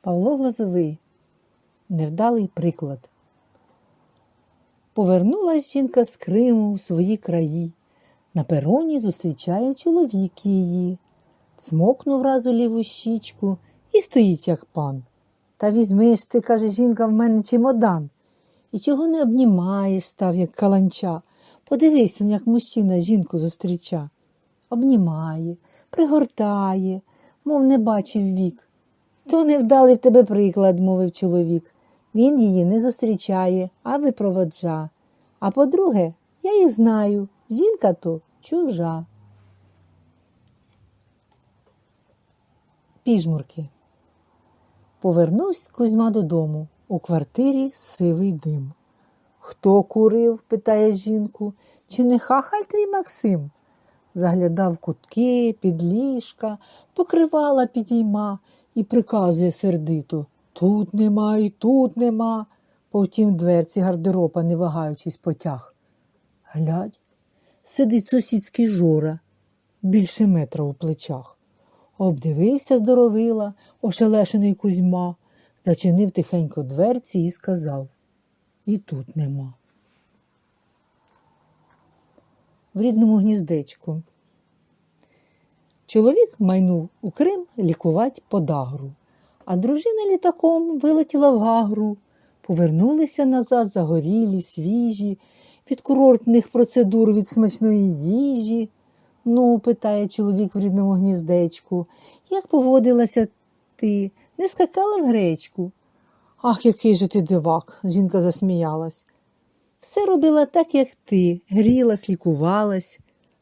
Павло Глазовий. Невдалий приклад. Повернулась жінка з Криму в свої краї. На пероні зустрічає чоловік її. Цмокнув разу ліву щічку і стоїть, як пан. Та візьмиш ти, каже жінка, в мене чемодан. І чого не обнімаєш, став, як каланча. Подивись, як мужчина жінку зустріча. Обнімає, пригортає, мов не бачив вік. То невдалий в тебе приклад, мовив чоловік. Він її не зустрічає, а випроводжа. А по-друге, я їх знаю, жінка то чужа. Піжмурки. Повернувся Кузьма додому. У квартирі сивий дим. Хто курив? питає жінку. Чи не хахаль твій Максим? Заглядав кутки, під ліжка, покривала підійма і приказує сердито Тут нема і тут нема. Повтім дверці гардероба, не вагаючись потяг. Глядь, сидить сусідський жора, більше метра у плечах. Обдивився здоровила, ошелешений Кузьма, зачинив тихенько дверці і сказав І тут нема. В рідному гніздечку. Чоловік майнув у Крим лікувати подагру, а дружина літаком вилетіла в Гагру. Повернулися назад загорілі, свіжі, від курортних процедур, від смачної їжі. Ну, питає чоловік в рідному гніздечку, як поводилася ти? Не скакала в гречку? Ах, який же ти дивак, жінка засміялась. Все робила так, як ти, грілась, лікувалась.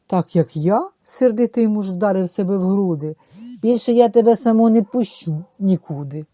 Так, як я, сердитий муж вдарив себе в груди. Більше я тебе само не пущу нікуди.